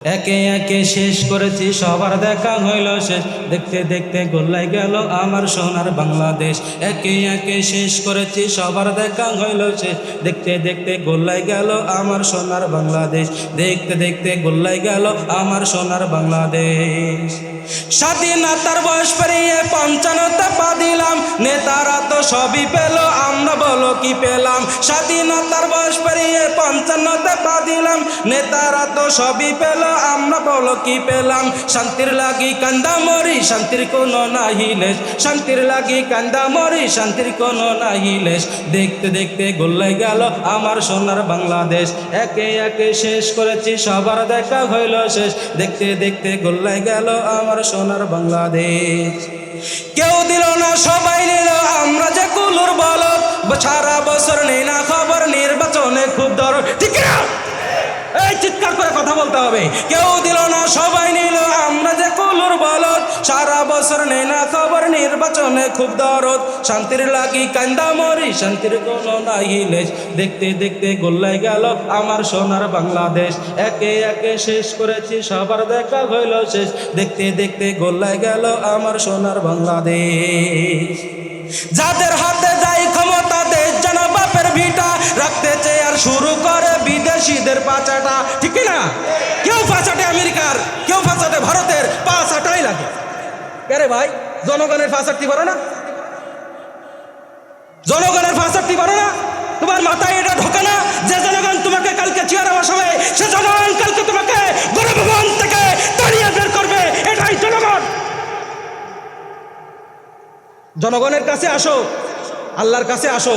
একে একে শেষ করেছি, সবার দেখা হইল শেষ। দেখতে দেখতে গোল্লাই গেল আমার সোনার বাংলাদেশ। একে একে শেষ করেছি, সবার দেখা হইল শেষ। দেখতে দেখতে গোল্লাই গেল আমার সোনার বাংলাদেশ। দেখতে দেখতে গোল্লাই গেল আমার সোনার বাংলাদেশ। স্বাধীনতার বয়স পেরিয়ে পঞ্চান্নতা পা দিলাম। নেতারা তো সবই পেল, আমরা বলো কি পেলাম? স্বাধীনতার বয়স পেরিয়ে পঞ্চান্নতা পা দিলাম। নেতারা তো সবই পেল আমরা বলো কি পেলাম? শান্তির লাগি কান্দা মরি, শান্তির কোনো নাহিলেশ শান্তির লাগি কান্দা মরি, শান্তির কোনো নাহিলেশ দেখতে দেখতে গোল্লাই গেল আমার সোনার বাংলাদেশ। একে একে শেষ করেছি, সবার দেখা হইল শেষ। দেখতে দেখতে গোল্লাই গেল আমার সোনার বাংলাদেশ। কেউ দিল না, সবাই নিল আমরা যে কুলুর বলত সারা বছর নেই না খবর, নির্বাচনে খুব দর ঠিক এই চিৎকার করে কথা বলতে হবে। কেউ দিল না, সবাই নিল। আমরা যে কুলুর বলত সারা বছর নেই না খবর, নির্বাচনে খুব দরদ। শান্তির লাগি কান্দা মরি, শান্তির কোনো নাহিলেশ দেখতে দেখতে গোল্লাই গেল আমার সোনার বাংলাদেশ। একে একে শেষ করেছি, সবার দেখা হইল শেষ। দেখতে দেখতে গোল্লাই গেল আমার সোনার বাংলাদেশ। যাদের হাতে যাই ক্ষমতা দেশ যেন বাপের ভিটা রাখতে চেয়ে আর শুরু করে বিদেশিদের পাচাটা। ঠিক না কেউ পাচাটে আমেরিকার, কেউ পাচাটে ভারতের, পাচাটাই লাগে। আরে ভাই? জনগণের পাচারটি পারো না। জনগণের পাচারটি পারো না। তোমার মাথায় এটা ঢোকে না যে জনগণ তোমাকে কালকে চেয়ার চেয়ারে বসাবে, সে জনগণ কালকে তোমাকে গণভবন থেকে তাড়িয়ে বের করবে। এটাই জনগণ। জনগণের কাছে আসো, আল্লাহর কাছে আসো।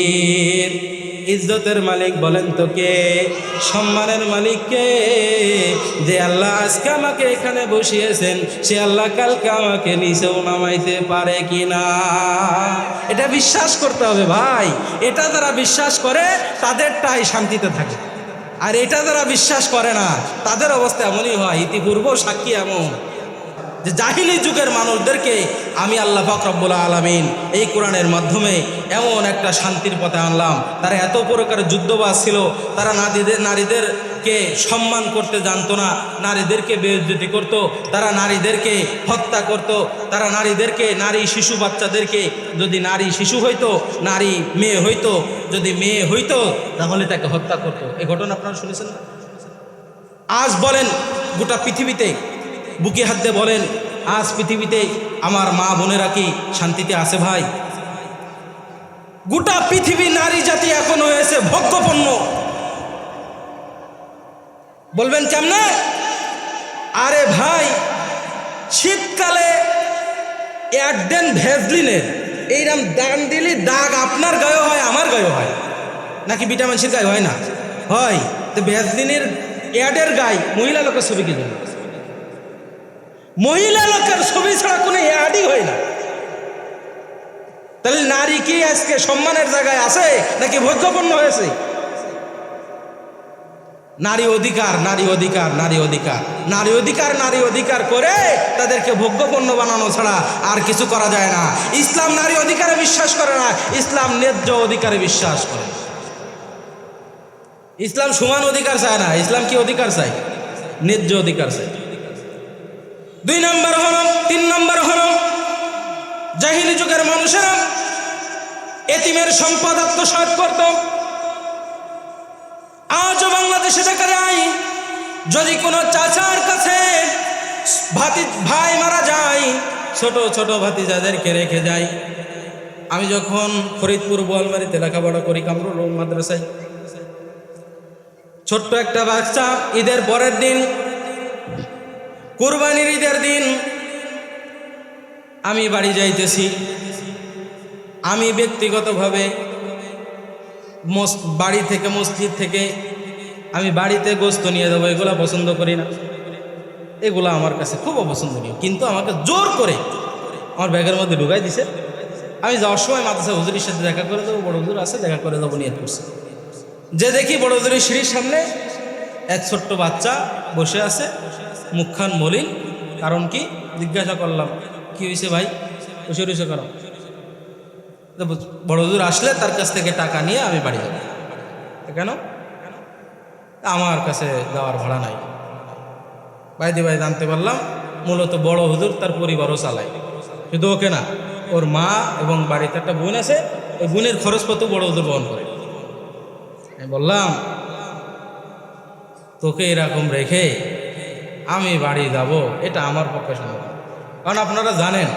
ইজ্জতের মালিক বলেন তো কে? সম্মানের মালিক কে? যে আল্লাহ আজকে আমাকে এখানে বসিয়েছেন, সে আল্লাহ কালকে আমাকে নিচেও নামাইতে পারে কি না এটা বিশ্বাস করতে হবে ভাই। এটা যারা বিশ্বাস করে, তাদেরটাই শান্তিতে থাকে। আর এটা যারা বিশ্বাস করে না, তাদের অবস্থা এমনই হয়। ইতিপূর্ব সাক্ষী এমন। যে জাহিলি যুগের মানুষদেরকে আমি আল্লাহ ফকরবুল্লা আলমিন এই কোরআনের মাধ্যমে এমন একটা শান্তির পথে আনলাম। তারা এত প্রকারের যুদ্ধবাজ ছিল, তারা নারীদের, নারীদেরকে সম্মান করতে জানতো না, নারীদেরকে বেজ্জতি করত, তারা নারীদেরকে হত্যা করত, তারা নারীদেরকে, নারী শিশু বাচ্চাদেরকে যদি নারী শিশু হইতো, নারী মেয়ে হইতো, যদি মেয়ে হইতো, তাহলে তাকে হত্যা করতো। এই ঘটনা আপনারা শুনেছেন আজ বলেন গোটা পৃথিবীতে, বুকে হাত দিয়ে বলেন আজ পৃথিবীতে আমার মা বোনেরা কি শান্তিতে আছে ভাই? গোটা পৃথিবী নারী জাতি এখন হয়েছে ভোগ্যপণ্য। বলবেন কেমনে? আরে ভাই, শীতকালে একদিন ভেজলিনের এইরকম দান দিলি দাগ আপনার গায়ে হয়, আমার গায়ে হয়। নাকি ভিটামিন সির গায়ে হয় না? হয়, তো ভেজলিনের অ্যাডের গায়ে মহিলা লোকের ছবি কি জন্য মহিলা লোকের ছবি ছাড়া কোনো অ্যাডই হয় না। তাহলে নারী কি আজকে সম্মানের জায়গায় আছে নাকি ভোগ্যপণ্য হয়েছে? নারী অধিকার নারী অধিকার নারী অধিকার। নারী অধিকার নারী অধিকার করে তাদেরকে ভোগ্যপণ্য বানানো ছাড়া আর কিছু করা যায় না। ইসলাম নারী অধিকারে বিশ্বাস করে না, ইসলাম ন্যায্য অধিকারে বিশ্বাস করে। ইসলাম সমান অধিকার চায় না, ইসলাম কি অধিকার চায়? ন্যায্য অধিকার চায়। দুই নম্বর হল তিন নম্বর হল জাহিলি যুগের মানুষেরা এতিমের সম্পদ আত্মসাত করত। আজও বাংলাদেশে দেখা যায়, যদি কোনো চাচার কাছে ভাতি ভাই মারা যায়, ছোট ছোট ভাতিজাদেরকে রেখে যায়। আমি যখন ফরিদপুর বোয়ালমারিতে লেখাপড়া করি কামরুল মাদ্রাসায়, ছোট্ট একটা বাচ্চা ঈদের পরের দিন কোরবানির ঈদের দিন আমি বাড়ি যাইতেছি। আমি ব্যক্তিগতভাবে বাড়ি থেকে মসজিদ থেকে আমি বাড়িতে গোস্ত নিয়ে যাব, এগুলো পছন্দ করি না। এগুলো আমার কাছে খুব অপছন্দনীয়, কিন্তু আমাকে জোর করে আমার ব্যাগের মধ্যে ঢুকাই দিছে। আমি যাওয়ার সময় মাদ্রাসা হুজুরির সাথে দেখা করে দেবো, বড় হুজুর আছে, দেখা করে দেবো নিয়ে করছে। যে দেখি বড় হুজুরের সিঁড়ির সামনে এক ছোট্ট বাচ্চা বসে আছে। মুখখান মলিন, কারণ কি? জিজ্ঞাসা করলাম, কি হয়েছে ভাই? বসে রয়েছে করো। তো বড় আসলে তার কাছ থেকে টাকা নিয়ে আমি বাড়ি যাব। কেন? আমার কাছে দেওয়ার ভাড়া নাই। বাইদি ভাই জানতে পারলাম, মূলত বড় হুজুর তার পরিবারও চালায়। শুধু ওকে না, ওর মা এবং বাড়িতে একটা বোন আছে, ওই বোনের খরচপত্র বড় হুজুর বহন করে। আমি বললাম, তোকে এরকম রেখে আমি বাড়ি যাব, এটা আমার পক্ষে সম্ভব। কারণ আপনারা জানেন,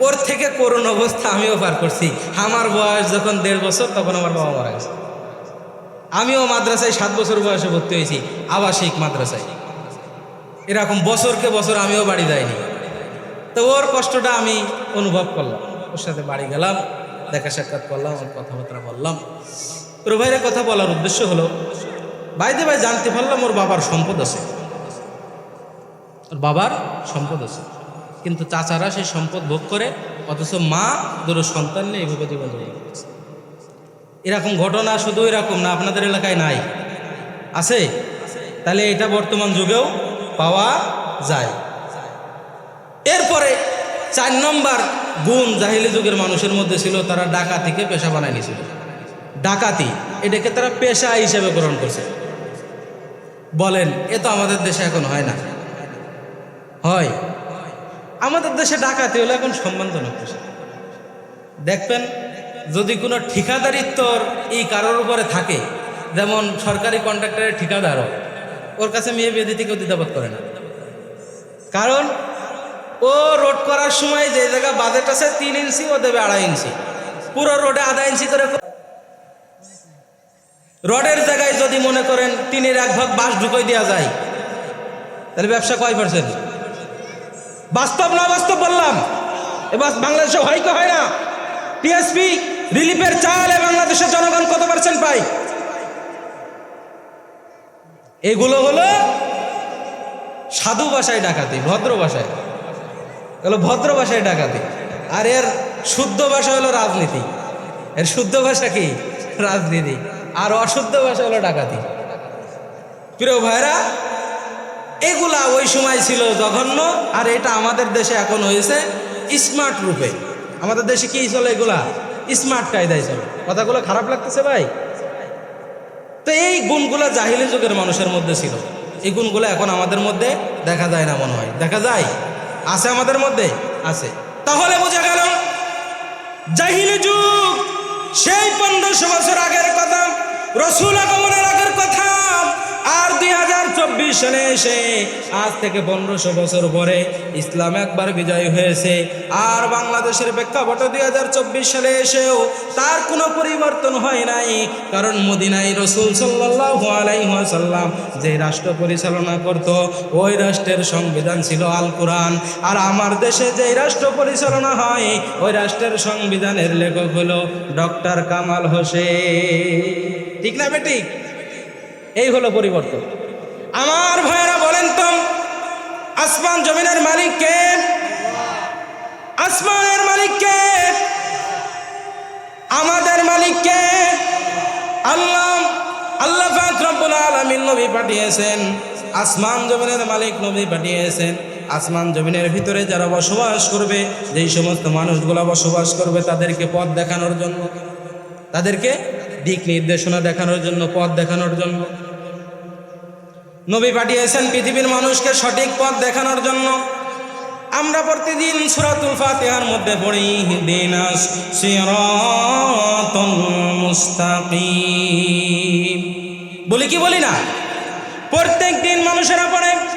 ওর থেকে করুণ অবস্থা আমিও পার করছি। আমার বয়স যখন দেড় বছর, তখন আমার বাবা মারা গেছে। আমিও মাদ্রাসায় সাত বছর বয়সে ভর্তি হয়েছি, আবাসিক মাদ্রাসায়। এরকম বছরকে বছর আমিও বাড়ি যাইনি। তো ওর কষ্টটা আমি অনুভব করলাম। ওর সাথে বাড়ি গেলাম, দেখা সাক্ষাৎ করলাম, ওর কথাবার্তা বললাম। ভাইয়ের কথা বলার উদ্দেশ্য হলো বাইদে ভাই জানতে পারলাম ওর বাবার সম্পদ আছে। বাবার সম্পদ আছে। কিন্তু চাচারা সেই সম্পদ ভোগ করে, অথচ মা দুটো সন্তান নিয়ে এইভাবে জীবন করছে। এরকম ঘটনা শুধু এরকম না, আপনাদের এলাকায় নাই। আছে? তাহলে এটা বর্তমান যুগেও পাওয়া যায়। এরপরে চার নম্বর গুণ জাহিলি যুগের মানুষের মধ্যে ছিল, তারা ডাকাতিকে পেশা বানায় নিয়েছিল। ডাকাতি, এটাকে তারা পেশা হিসেবে গ্রহণ করছে। বলেন, এ তো আমাদের দেশে এখন হয় না। হয়। আমাদের দেশে ডাকাতি হলো এখন সম্মানজনক দেখবেন, যদি কোনো ঠিকাদারিত্বর এই কারোর উপরে থাকে, যেমন সরকারি কন্ট্রাক্টরের ঠিকাদারও ওর কাছে মেয়ে বিয়ে দিতে কেউ দ্বিধাবোধ করে না। কারণ, ও রোড করার সময় যে জায়গা বাজেট আছে তিন ইঞ্চি, ও দেবে আড়াই ইঞ্চি। পুরো রোডে আধা ইঞ্চি করে রডের জায়গায় যদি মনে করেন, টিনের এক ভাগ বাঁশ ঢুকাই দেওয়া যায়, তাহলে ব্যবসা কয় পার্সেন্ট বাস্তব না বাস্তব বললাম। এবার বাংলাদেশে হয় কি হয় না? টিএসপি রিলিফের চালে বাংলাদেশের জনগণ কত পার্সেন্ট পায়? এগুলো হলো সাধু ভাষায় ডাকাতি, ভদ্র ভাষায়। হলো ভদ্র ভাষায় ডাকাতি। আর এর শুদ্ধ ভাষা হলো রাজনীতি। এর শুদ্ধ ভাষা কি? রাজনীতি। আর অশুদ্ধ ভাষা হলো ডাকাতি। প্রিয় ভাইরা এগুলা ওই সময় ছিল জঘন্য, আর এটা আমাদের দেশে এখন হয়েছে স্মার্ট রূপে। আমাদের দেশে কি চলে এগুলা? স্মার্ট কায়দায় চলে। কথাগুলো খারাপ লাগতেছে ভাই। তো এই গুণগুলো জাহিলি যুগের মানুষের মধ্যে ছিল। এই গুণগুলো এখন আমাদের মধ্যে দেখা যায় না মনে হয়। দেখা যায়? আছে আমাদের মধ্যে? আছে। তাহলে বোঝা গেল, জাহিলি যুগ, সেই পনেরোশো বছর আগের কথা, রসুল আগমনের চব্বিশ সালে এসে আজ থেকে পনেরোশো বছর পরে ইসলাম একবার বিজয় হয়েছে। আর বাংলাদেশের প্রেক্ষাপটে দুই হাজার চব্বিশ সালে এসেও তার কোনো পরিবর্তন হয় নাই। কারণ মদিনাই রসুল সাল্লাহ আলাইসাল্লাম যে রাষ্ট্র পরিচালনা করত, ওই রাষ্ট্রের সংবিধান ছিল আল কোরআন আর আমার দেশে যে রাষ্ট্র পরিচালনা হয়, ওই রাষ্ট্রের সংবিধানের লেখক হলো ডক্টর কামাল হোসেন। ঠিক না বেঠিক এই হলো পরিবর্তন। আমার ভাইয়েরা বলেন তো, আসমান জমিনের মালিক কে? আসমানের মালিক কে? আমাদের মালিক কে? আল্লাহ আল্লাহ রব্বুল আলামিন নবী পাঠিয়েছেন। আসমান জমিনের মালিক নবী পাঠিয়েছেন। আসমান জমিনের ভিতরে যারা বসবাস করবে, যেই সমস্ত মানুষগুলো বসবাস করবে, তাদেরকে পথ দেখানোর জন্য, তাদেরকে দিক নির্দেশনা দেখানোর জন্য, পথ দেখানোর জন্য। নবী পাঠিয়েছেন পৃথিবীর মানুষকে সঠিক পথ দেখানোর জন্য। আমরা প্রতিদিন সুরাতুল ফাতিহার মধ্যে পড়ি দিনাস মুস্তাকিম। বলি কি বলি না? প্রত্যেক দিন মানুষেরা পড়ে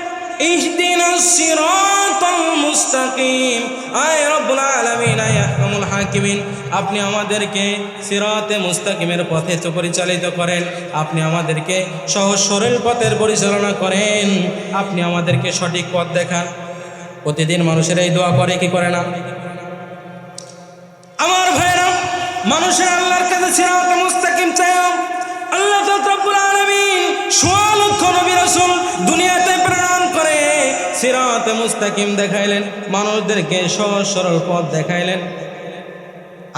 ইহদিনাস সিরাতাল মুস্তাকিম আয় রব্বুল আলামিন, আয় আহকামুল হাকিমিন। আপনি আমাদেরকে সিরাতে মুস্তাকিমের পথে পরিচালিত করেন। আপনি আমাদেরকে সহজ সরল পথের পরিচালনা করেন। আপনি আমাদেরকে সঠিক পথ দেখান। প্রতিদিন মানুষের এই দোয়া করে, কি করে না? আমার ভাইরা, মানুষের আল্লাহর কাছে সিরাতে মুস্তাকিম চায় আল্লাহ রব্বুল আলামিন সোয়া লক্ষ নবী দুনিয়াতে প্রেরণ করে সিরাতে মুস্তাকিম দেখাইলেন, মানুষদেরকে সহজ সরল পথ দেখাইলেন।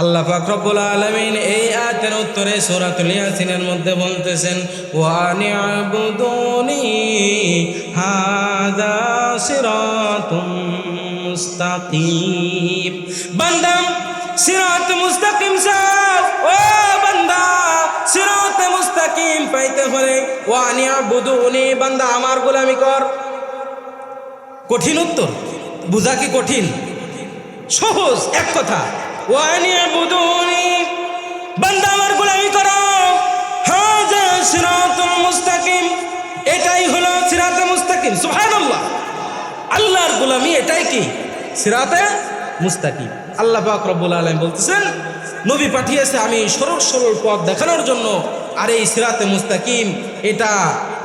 আল্লাহ পাক রব্বুল আলামিন এই আয়াতের উত্তরে সূরাতুল ইয়াসিনের মধ্যে বলতেছেন ওয়া নি'বুদুনি হাযা সিরাতুম মুস্তাকিম। বান্দা সিরাত মুস্তাকিম সাফ ও সিরাত মুস্তাকিম পাইতে হলে, ওয়া নি'বুদুনি বান্দা আমার গোলামি কর। কঠিন উত্তর। বুঝা কি কঠিন? সহজ, এক কথা। ওয়ানিয়া বুদুনি বান্দা আমার গোলামি করো। হাজা সিরাতুল মুস্তাকিম, এটাই হলো সিরাতে মুস্তাকিম। সুবহানাল্লাহ। আল্লাহর গোলামি এটাই কি? সিরাতে মুস্তাকিম। আল্লাহ পাক রব্বুল আলামিন বলতেছেন নবী পাঠিয়েছে আমি সরল সরল পথ দেখানোর জন্য। আর এই সিরাতে মুস্তাকিম, এটা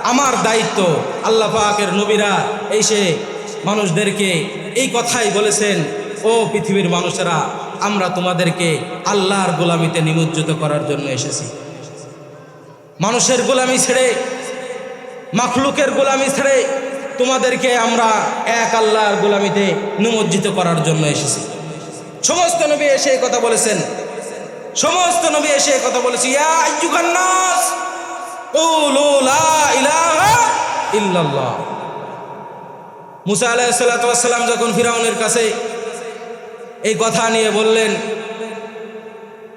আমার দায়িত্ব। আল্লাহ পাকের নবীরা এসে মানুষদেরকে এই কথাই বলেছেন, ও পৃথিবীর মানুষেরা, আমরা তোমাদেরকে আল্লাহর গোলামিতে নিমজ্জিত করার জন্য এসেছি। মানুষের গোলামি ছেড়ে, মাখলুকের গোলামি ছেড়ে তোমাদেরকে আমরা এক আল্লাহর গোলামিতে নিমজ্জিত করার জন্য এসেছি। সমস্ত নবী এসে কথা বলেছেন। সমস্ত নবী এসে কথা বলেছে মুসা আলাইসাল্লাম যখন ফিরাউনের কাছে এই কথা নিয়ে বললেন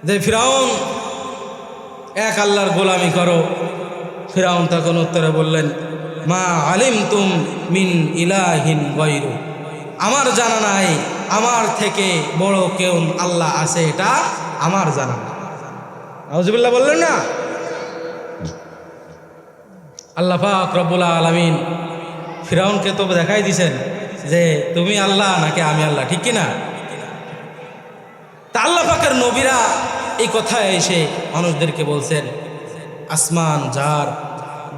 যে, ফিরাউন, এক আল্লাহর গোলামি করো। ফিরাউন তখন উত্তরে বললেন, মা আলিম তুম মিন ইলাহিন গৈরু আমার জানা নাই, আমার থেকে বড় কেউ আল্লাহ আছে, এটা আমার জানা। নাই আউজুবিল্লাহ বললেন না? আল্লাহ পাক রব্বুল আলমিন ফিরাউনকে তো দেখাই দিছেন যে তুমি আল্লাহ নাকি আমি আল্লাহ, ঠিক কিনা? তা আল্লাহ পাকের নবীরা এই কথায় এসে মানুষদেরকে বলছেন, আসমান যার,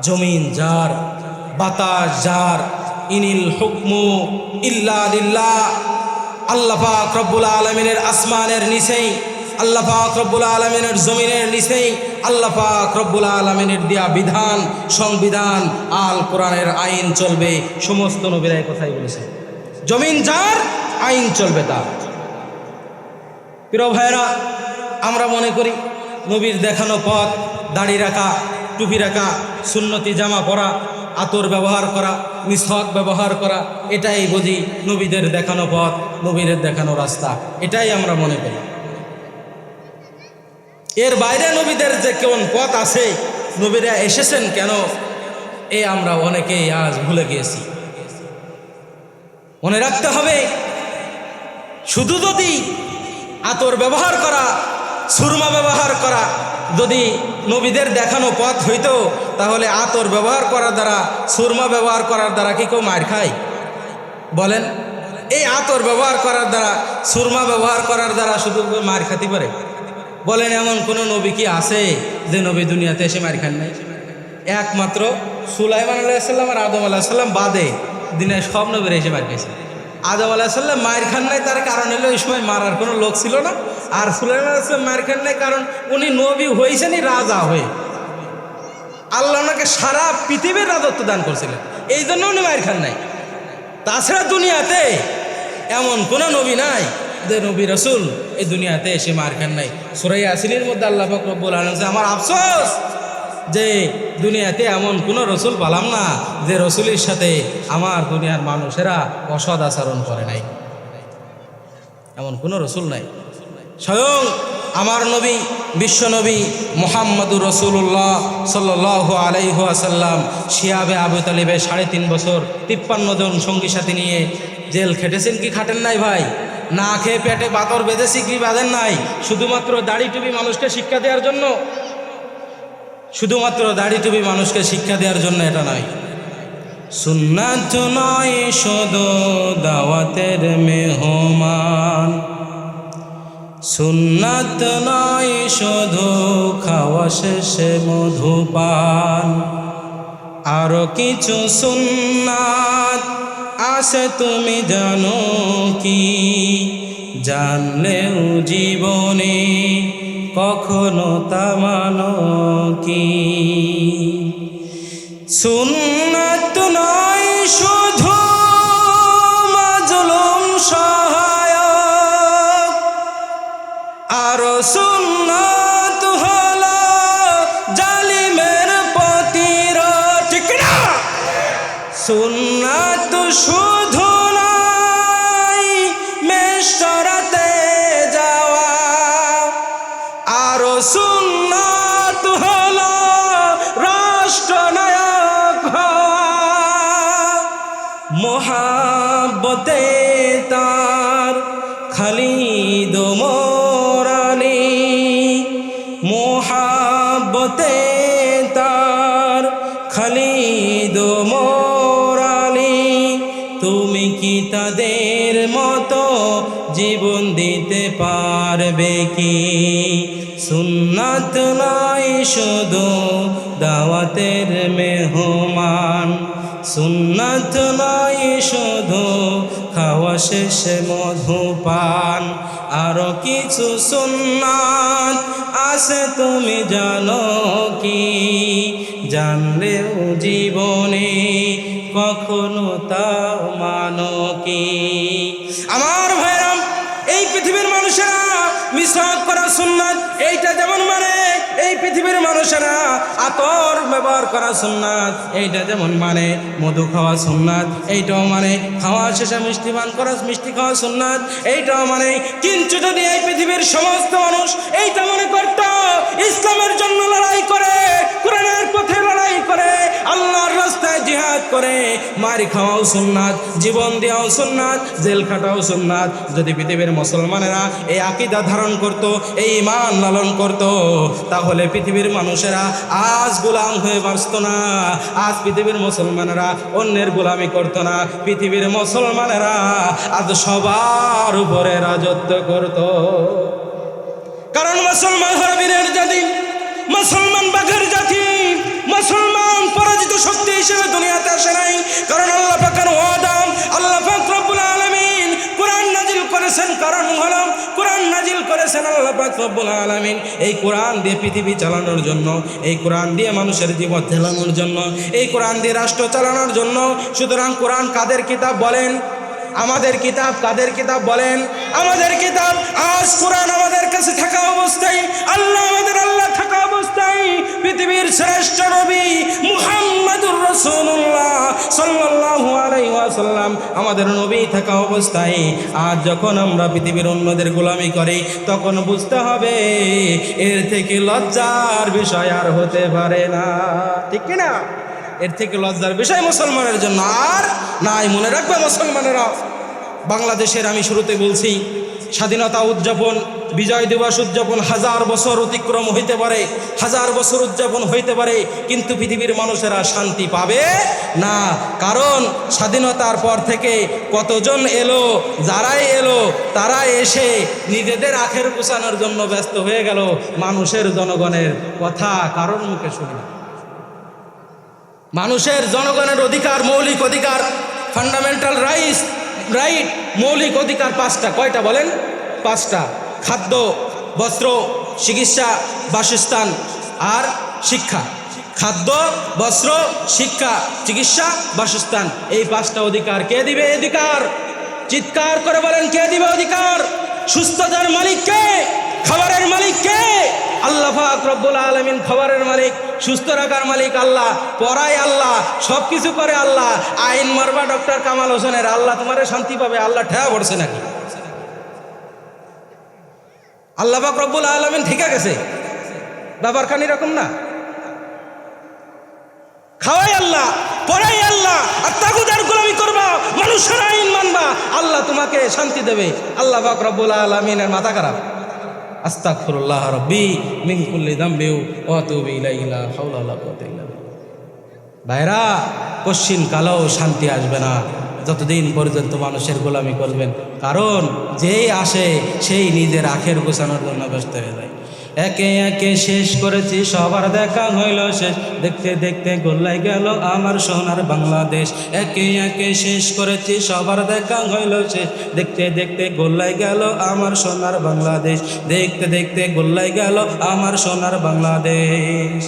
জমিন যার, বাতাস যার, ইনিল হুকমু ইল্লা আল্লাহ পাক রব্বুল আলমিনের আসমানের নিচেই আল্লাহ পাক রব্বুল আলমিনের জমিনের নিচেই আল্লাহ পাক রব্বুল আলমিনের দেয়া বিধান, সংবিধান আল কোরআনের আইন চলবে। সমস্ত নবীরা এই কথাই বলেছে জমিন যার, আইন চলবে তার। প্রিয় ভাইয়েরা, আমরা মনে করি নবীর দেখানো পথ, দাড়ি রাখা, টুপি রাখা, সুন্নতি জামা পরা, আতর ব্যবহার করা, মিসক ব্যবহার করা, এটাই বুঝি নবীদের দেখানো পথ, নবীদের দেখানো রাস্তা। এটাই আমরা মনে করি। এর বাইরে নবীদের যে কেমন পথ আছে, নবীরা এসেছেন কেন? এ আমরা অনেকেই আজ ভুলে গিয়েছি। মনে রাখতে হবে, শুধু যদি আতর ব্যবহার করা, সুরমা ব্যবহার করা, যদি নবীদের দেখানো পথ হইতো, তাহলে আতর ব্যবহার করার দ্বারা, সুরমা ব্যবহার করার দ্বারা কি কেউ মার খায়? বলেন, এই আতর ব্যবহার করার দ্বারা, সুরমা ব্যবহার করার দ্বারা শুধু মার খাতে পারে? বলেন, এমন কোনো নবী কি আছে যে নবী দুনিয়াতে এসে মার খান নাই? একমাত্র সুলাইমান আলাইসাল্লাম আর আদম আলাহিসাল্লাম বাদে দিনে সব নবীরা এসে মার খাইছে। আদম আলাহিসাল্লাম মায়ের খান নাই, তার কারণ হলো ওই সময় মারার কোনো লোক ছিল না। আর সুলাইমান আলাইসাল্লাম মায়ের খান নাই কারণ উনি নবী হয়েছেনই রাজা হয়ে। আল্লাহ ওনাকে সারা পৃথিবীর রাজত্ব দান করছিলেন। এই জন্য উনি মায়ের খান নাই। তাছাড়া দুনিয়াতে এমন কোনো নবী নাই যে নবী রসুল, এই দুনিয়াতে এসে মার খান নাই। সুরাই আসিনের মধ্যে আল্লাহ ফকরবুল আলমসে আমার আফসোস যে দুনিয়াতে এমন কোনো রসুল পালাম না যে রসুলের সাথে আমার দুনিয়ার মানুষেরা অসৎ আচরণ করে নাই। এমন কোনো রসুল নাই। স্বয়ং আমার নবী, বিশ্ব নবী মোহাম্মদুর রসুল্লাহ সাল্লাহ আলাইহাসাল্লাম শিয়াবে আবু তালিবে সাড়ে তিন বছর তিপ্পান্ন জন সঙ্গী সাথী নিয়ে জেল খেটেছেন কি খাটেন নাই ভাই? না খেয়ে পেটে বাতর বেঁধেছি কি বাঁধেন নাই। শুধুমাত্র দাড়ি টুপি মানুষকে শিক্ষা দেওয়ার জন্য? শুধুমাত্র দাড়ি টুপি মানুষকে শিক্ষা দেওয়ার জন্য এটা নয়। সুন্নাত নয় শুধু দাওয়াতের মেহমান। সুন্নাত নয় শুধু খাওয়া শেষে মধুপান। আরও কিছু সুন্নাত আছে তুমি জানো কি? জানলেও জীবনে কখনো তা মানো কি? সুন্নাত নয় খালিদ মোরানি, মোহাব্বতে তার খালিদ মোরানি। তুমি কি তাদের মতো জীবন দিতে পারবে কি? সুন্নাত নয় শুধু দাওয়াতের মেহমান। সুন্নাত শুধু শেষে মধুপান, আরও কিছু সুন্নাত আছে, তুমি জানো কি? জানলেও জীবনে কখনো তা মানো কি? আমার ভাইরাম এই পৃথিবীর মানুষেরা মিশক করা সুন্নাত, এইটা যেমন মানে পৃথিবীর মানুষেরা আতর ব্যবহার করা সুন্নাত। এইটা যেমন মানে মধু খাওয়া সুন্নাত, এইটাও মানে খাওয়া শেষে মিষ্টি পান করা, মিষ্টি খাওয়া সুন্নাত, এইটাও মানে। কিন্তু যদি এই পৃথিবীর সমস্ত মানুষ এইটা মনে করত, ইসলামের জন্য লড়াই করে, কোরআনের পথে লড়াই করে, আল্লাহর রাস্তায় জিহাদ করে, মারি খাওয়াও সুন্নাত, জীবন দেওয়াও সুন্নাত, জেল খাটাও সুন্নাত। যদি পৃথিবীর মুসলমানেরা এই আকিদা ধারণ করত, এই ইমান লালন করত, তাহলে পৃথিবীর মানুষেরা আজ গোলাম হয়ে বাঁচত না, আজ পৃথিবীর মুসলমানেরা অন্যের গোলামি করত না, পৃথিবীর মুসলমানেরা আজ সবার উপরে রাজত্ব করত। কারণ মুসলমান হরবীরের জাতি, মুসলমান বাঘের জাতি, মুসলমান পরাজিত শক্তি হিসেবে দুনিয়াতে আসে নাই। কারণ করেছেন আল্লাহ পাক রব্বুল আলামিন, এই কোরআন দিয়ে পৃথিবী চালানোর জন্য, এই কোরআন দিয়ে মানুষের জীবন চালানোর জন্য, এই কোরআন দিয়ে রাষ্ট্র চালানোর জন্য, সুতরাং কোরআন কাদের কিতাব বলেন? আমাদের কিতাব কাদের কিতাব বলেন? আমাদের কিতাব আজ কোরআন আমাদের কাছে থাকা অবস্থায়, আল্লাহ আমাদের আল্লাহ থাকা অবস্থায়, পৃথিবীর শ্রেষ্ঠ নবী মুহাম্মাদুর রাসূলুল্লাহ সাল্লাল্লাহু আলাইহি ওয়াসাল্লাম আমাদের নবী থাকা অবস্থায়, আজ যখন আমরা পৃথিবীর অন্যদের গোলামি করি, তখন বুঝতে হবে এর থেকে লজ্জার বিষয় আর হতে পারে না। ঠিক কি না এর থেকে লজ্জার বিষয় মুসলমানের জন্য। আর নাই, মনে রাখবে মুসলমানেরা। বাংলাদেশের আমি শুরুতে বলছি, স্বাধীনতা উদযাপন, বিজয় দিবস উদযাপন হাজার বছর অতিক্রম হইতে পারে, হাজার বছর উদযাপন হইতে পারে, কিন্তু পৃথিবীর মানুষেরা শান্তি পাবে না। কারণ স্বাধীনতার পর থেকে কতজন এলো, যারাই এলো তারা এসে নিজেদের আখের গোছানোর জন্য ব্যস্ত হয়ে গেল মানুষের জনগণের কথা কারণ মুখে শুনি না। মানুষের জনগণের অধিকার, মৌলিক অধিকার ফান্ডামেন্টাল রাইটস রাইট মৌলিক অধিকার পাঁচটা। কয়টা বলেন? পাঁচটা। খাদ্য, বস্ত্র, চিকিৎসা, বাসস্থান আর শিক্ষা। খাদ্য, বস্ত্র, শিক্ষা, চিকিৎসা, বাসস্থান। এই পাঁচটা অধিকার কে দিবে? অধিকার। চিৎকার করে বলেন, কে দিবে অধিকার? সুস্থতার মালিক কে খাবারের মালিক কে? আল্লাহ রব্বুল আলমিন খাবারের মালিক, সুস্থ রাখার মালিক আল্লাহ পড়াই আল্লাহ সব কিছু করে আল্লাহ, আইন মারবা ডক্টর কামাল হোসেনের, আল্লাহ তোমারে শান্তি পাবে, আল্লাহ ঠেয়া পড়ছে নাকি? আল্লাহ রব্বুল আলমিন ঠিক গেছে? ব্যাপারখানি এরকম না? খাওয়াই আল্লাহ, পড়াই আল্লাহ, আর তাগুদার গোলামি করবা, মানুষের আইন মানবা, আল্লাহ তোমাকে শান্তি দেবে। আল্লাহ পাক রব্বুল আলমিনের মাথা খারাপ। আস্তাগফিরুল্লাহ রব্বি মিন কুল্লি যামবি ওয়া আতুবু ইলাইহি হাওলা ওয়ালা কুওয়াতা ইল্লা ভাইরা, কশ্চিন কালেও শান্তি আসবে না। যতদিন পর্যন্ত মানুষের গোলামি করবেন। কারণ যেই আসে, সেই নিজের আখের গোছানোর জন্য ব্যস্ত হয়ে যায়। একে একে শেষ করেছি, সবার দেখা হইল শেষ। দেখতে দেখতে গোল্লাই গেল আমার সোনার বাংলাদেশ। একে একে শেষ করেছি, সবার দেখা হইল শেষ। দেখতে দেখতে গোল্লাই গেল আমার সোনার বাংলাদেশ। দেখতে দেখতে গোল্লাই গেল আমার সোনার বাংলাদেশ।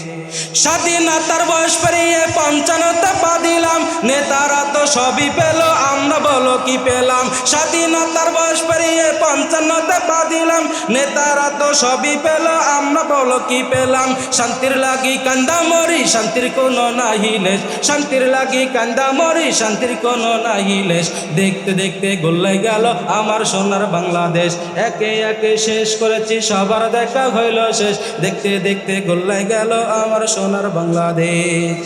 স্বাধীনতার বয়স পেরিয়ে পঞ্চান্নতা পা দিলাম। নেতারা তো সবই পেল, আমরা বলো কি পেলাম? স্বাধীনতার বয়স পেরিয়ে পঞ্চান্নতে পা দিলাম। নেতারা তো সবই পেল আমরা বলো কি পেলাম? শান্তির লাগি কান্দা মরি, শান্তির কোনো নাহিলেশ শান্তির লাগি কান্দা মরি, শান্তির কোনো নাহিলেশ দেখতে দেখতে গোল্লাই গেল আমার সোনার বাংলাদেশ। একে একে শেষ করেছি, সবার দেখা হইল শেষ। দেখতে দেখতে গোল্লাই গেল আমার সোনার বাংলাদেশ।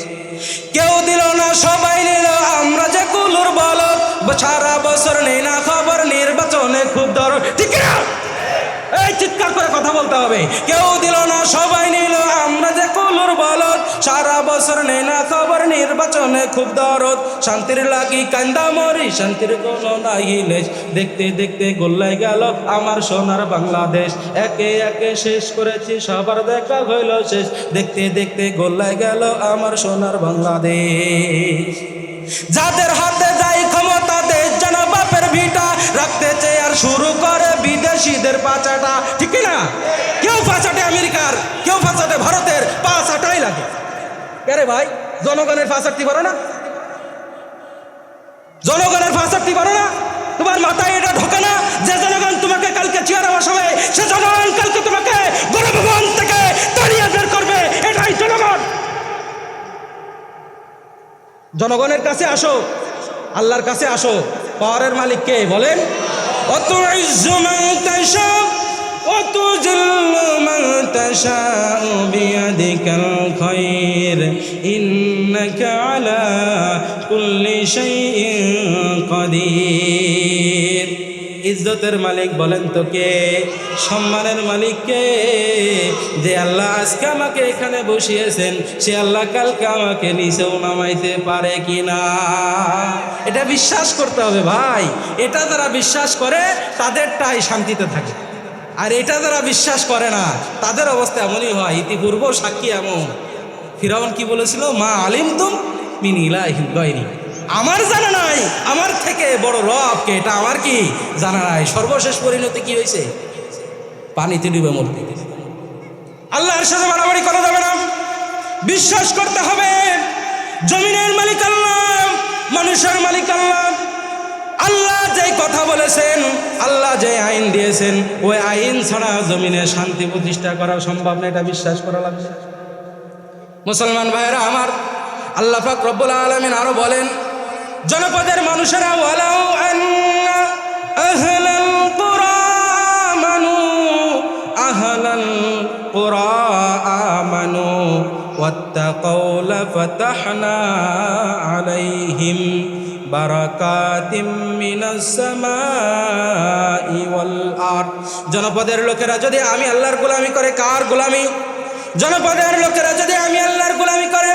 কেউ দিল না, সবাই নিল, আমরা যে কুলুর বল সারা বছর নেই না খবর, নির্বাচনে খুব দর ঠিক এই চিৎকার করে কথা বলতে হবে। কেউ দিল না, সবাই নিল। আমরা যে কুলুর বলদ, সারা বছর নেই না খবর, নির্বাচনে খুব দরদ। শান্তির লাগি কান্দা মরি, শান্তির দেখতে দেখতে গোল্লাই গেল আমার সোনার বাংলাদেশ। একে একে শেষ করেছি, সবার দেখা হইল শেষ। দেখতে দেখতে গোল্লাই গেল আমার সোনার বাংলাদেশ। যাদের হাতে যাই ক্ষমতা ভিটা রাখতে চেয়ে আর শুরু করে বিদেশিদের পাচাটা ঠিক না কেউ পাচাটে আমেরিকার, কেউ পাচাটে ভারতের পাচাটাই লাগে। আরে ভাই? জনগণের পাচারটি পারো না। জনগণের পাচারটি পারো না। তোমার মাথায় এটা ঢোকে না যে জনগণ তোমাকে কালকে চেয়ারে বসাবে, সে জনগণ কালকে তোমাকে গণভবন থেকে তাড়িয়ে বের করবে। এটাই জনগণ। জনগণের কাছে আসো, আল্লাহর কাছে আসো। পাওয়ারের মালিক কে বলেন অত অত بيدك الخير إنك على كل شيء قدير ইজ্জতের মালিক বলেন তো কে? সম্মানের মালিক কে? যে আল্লাহ আজকে আমাকে এখানে বসিয়েছেন, সে আল্লাহ কালকে আমাকে নিচেও নামাইতে পারে কি না এটা বিশ্বাস করতে হবে ভাই। এটা যারা বিশ্বাস করে, তাদেরটাই শান্তিতে থাকে। আর এটা যারা বিশ্বাস করে না, তাদের অবস্থা এমনই হয়। ইতিপূর্ব সাক্ষী এমন। ফিরাউন কি বলেছিল? মা আলিম তুম মিনিলা গয়নি আমার জানা নাই, আমার থেকে বড় রবকে এটা আমার কি জানা নাই? সর্বশেষ পরিণতি কি হয়েছে? পানিতে ডুবে মরতে আল্লাহর সাথে মারামারি করা যাবে না। বিশ্বাস করতে হবে, জমিনের মালিক আল্লাহ, মানুষের মালিক আল্লাহ। আল্লাহ যে কথা বলেছেন, আল্লাহ যে আইন দিয়েছেন, ওই আইন ছাড়া জমিনে শান্তি প্রতিষ্ঠা করা সম্ভব না, এটা বিশ্বাস করা লাগবে। মুসলমান ভাইয়েরা আমার, আল্লাহ পাক রব্বুল আলমিন আরও বলেন জনপদের মানুষেরা ওয়ালাউ আন্না আহলাল কুরা আমানু আহলাল কুরা আমানু واتقوا لفتحنا عليهم بركات من السماء والارض জনপদের লোকেরা যদি আমি আল্লাহর গোলামি করে কার গোলামি জনপদের লোকেরা যদি আমি আল্লাহর গোলামি করে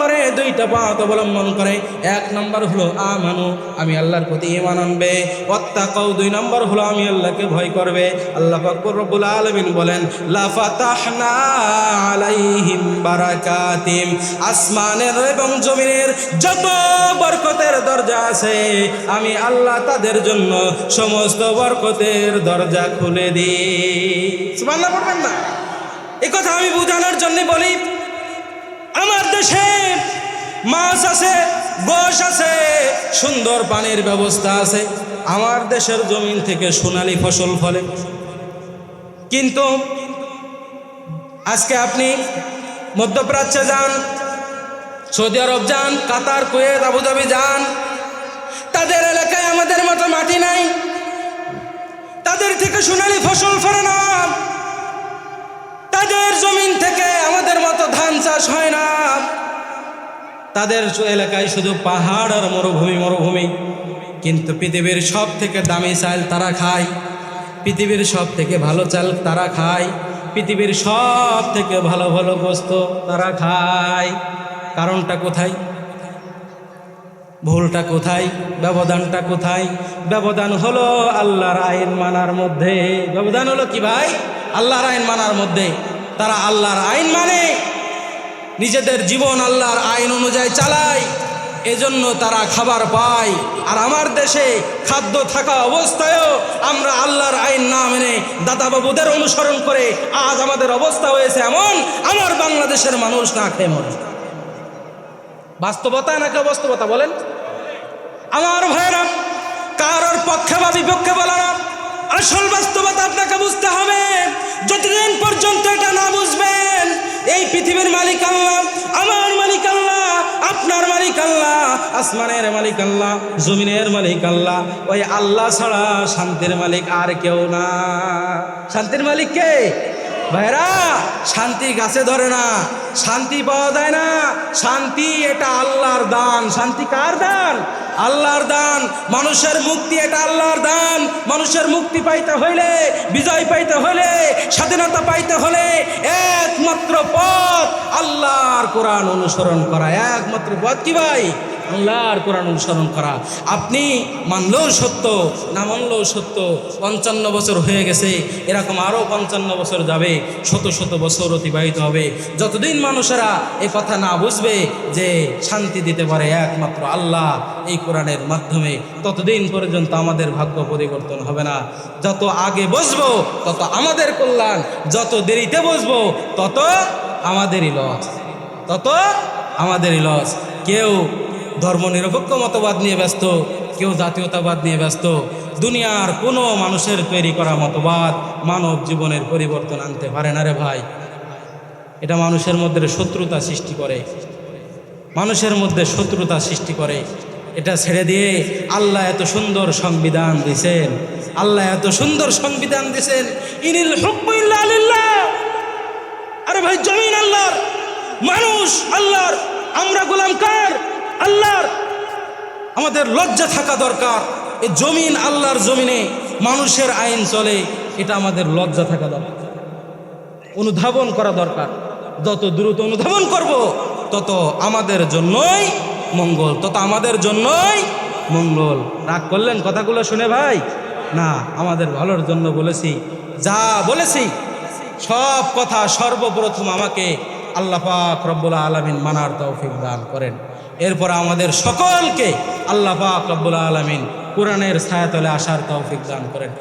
করে, দুইটা পথ অবলম্বন করে। এক নম্বর হলো, আমানু, আমি আল্লাহর প্রতি ইমান আনবে। অত্যাকাও দুই নম্বর হলো, আমি আল্লাহকে ভয় করবে। আল্লাহ পাক রব্বুল আলামিন বলেন আলাইহিম আসমানের এবং জমিনের যত বরকতের দরজা আছে, আমি আল্লাহ তাদের জন্য সমস্ত বরকতের দরজা খুলে দিই। সুবহানাল্লাহ না। এই কথা আমি বোঝানোর জন্য বলি আমার দেশে মাছ আছে, গোশ আছে, সুন্দর পানির ব্যবস্থা আছে। আমার দেশের জমিন থেকে সোনালি ফসল ফলে। কিন্তু আজকে আপনি মধ্যপ্রাচ্যে যান, সৌদি আরব যান, কাতার, কুয়েত, আবুধাবি যান, তাদের এলাকায় আমাদের মতো মাটি নাই। তাদের থেকে সোনালি ফসল ফলে না। তাদের জমিন থেকে আমাদের মতো ধান চাষ হয় না। তাদের এলাকায় শুধু পাহাড় আর মরুভূমি মরুভূমি। কিন্তু পৃথিবীর সব থেকে দামি চাল তারা খায়। পৃথিবীর সব থেকে ভালো চাল তারা খায়। পৃথিবীর সব থেকে ভালো ভালো গোস্ত তারা খায়। কারণটা কোথায়? ভুলটা কোথায়? ব্যবধানটা কোথায়? ব্যবধান হলো আল্লাহর আইন মানার মধ্যে। ব্যবধান হলো কি ভাই? আল্লাহর আইন মানার মধ্যে তারা আল্লাহর আইন মানে। নিজেদের জীবন আল্লাহর আইন অনুযায়ী চালায়, এজন্য তারা খাবার পায়। আর আমার দেশে খাদ্য থাকা অবস্থায়ও আমরা আল্লাহর আইন না মেনে দাদাবাবুদের অনুসরণ করে আজ আমাদের অবস্থা হয়েছে এমন, আমার বাংলাদেশের মানুষ না খেয়ে মরে। বাস্তবতা নাকি অবাস্তবতা বলেন? আমার ভাইরা কারোর পক্ষে বা বিপক্ষে বলা আসল বাস্তবতা আপনাকে বুঝতে হবে। যতদিন পর্যন্ত এটা না বুঝবেন, এই পৃথিবীর মালিক আল্লাহ, আমার মালিক আল্লাহ, আপনার মালিক আল্লাহ, আসমানের মালিক আল্লাহ, জমিনের মালিক আল্লাহ, ওই আল্লাহ ছাড়া শান্তির মালিক আর কেউ না। শান্তির মালিক কে? ভাইরা, শান্তি গাছে ধরে না, শান্তি পাওয়া যায় না, শান্তি এটা আল্লাহর দান। শান্তি কার দান? আল্লাহর দান। মানুষের মুক্তি এটা আল্লাহর দান। মানুষের মুক্তি পাইতে হইলে, বিজয় পাইতে হলে স্বাধীনতা পাইতে হলে একমাত্র পথ আল্লাহর কোরআন অনুসরণ করা, একমাত্র পথ কি ভাই? আল্লাহর কোরআন অনুসরণ করা। আপনি মানলেও সত্য, না মানলেও সত্য, পঞ্চান্ন বছর হয়ে গেছে, এরকম আরও পঞ্চান্ন বছর যাবে, শত শত বছর অতিবাহিত হবে। যতদিন মানুষেরা এ কথা না বুঝবে যে শান্তি দিতে পারে একমাত্র আল্লাহ এই কোরআনের মাধ্যমে, ততদিন পর্যন্ত আমাদের ভাগ্য পরিবর্তন হবে না। যত আগে বসবো, তত আমাদের কল্যাণ, যত দেরিতে বসবো, তত আমাদেরই লস। তত আমাদেরই লস। কেউ ধর্মনিরপেক্ষ মতবাদ নিয়ে ব্যস্ত, কেউ জাতীয়তাবাদ নিয়ে ব্যস্ত। দুনিয়ার কোনো মানুষের তৈরি করা মতবাদ মানব জীবনের পরিবর্তন আনতে পারে না রে ভাই। এটা মানুষের মধ্যে শত্রুতা সৃষ্টি করে। মানুষের মধ্যে শত্রুতা সৃষ্টি করে। এটা ছেড়ে দিয়ে আল্লাহ এত সুন্দর সংবিধান দিছেন। আল্লাহ এত সুন্দর সংবিধান দিছেন। ইনিল আলিল্লাহ আরে ভাই, জমিন আল্লাহর, মানুষ আল্লাহর, আমরা গোলাম কার? আল্লাহর। আমাদের লজ্জা থাকা দরকার। এই জমিন আল্লাহর জমিনে মানুষের আইন চলে, এটা আমাদের লজ্জা থাকা দরকার। অনুধাবন করা দরকার। যত দ্রুত অনুধাবন করব, তত আমাদের জন্যই মঙ্গল, তত আমাদের জন্যই মঙ্গল। রাগ করলেন কথাগুলো শুনে ভাই? না, আমাদের ভালোর জন্য বলেছি। যা বলেছি সব কথা সর্বপ্রথম আমাকে আল্লাহ পাক রব্বুল আলমিন মানার তৌফিক দান করেন। এরপর আমাদের সকলকে আল্লাহ পাক রব্বুল আলমিন কোরআনের ছায়াতলে আসার তৌফিক দান করেন।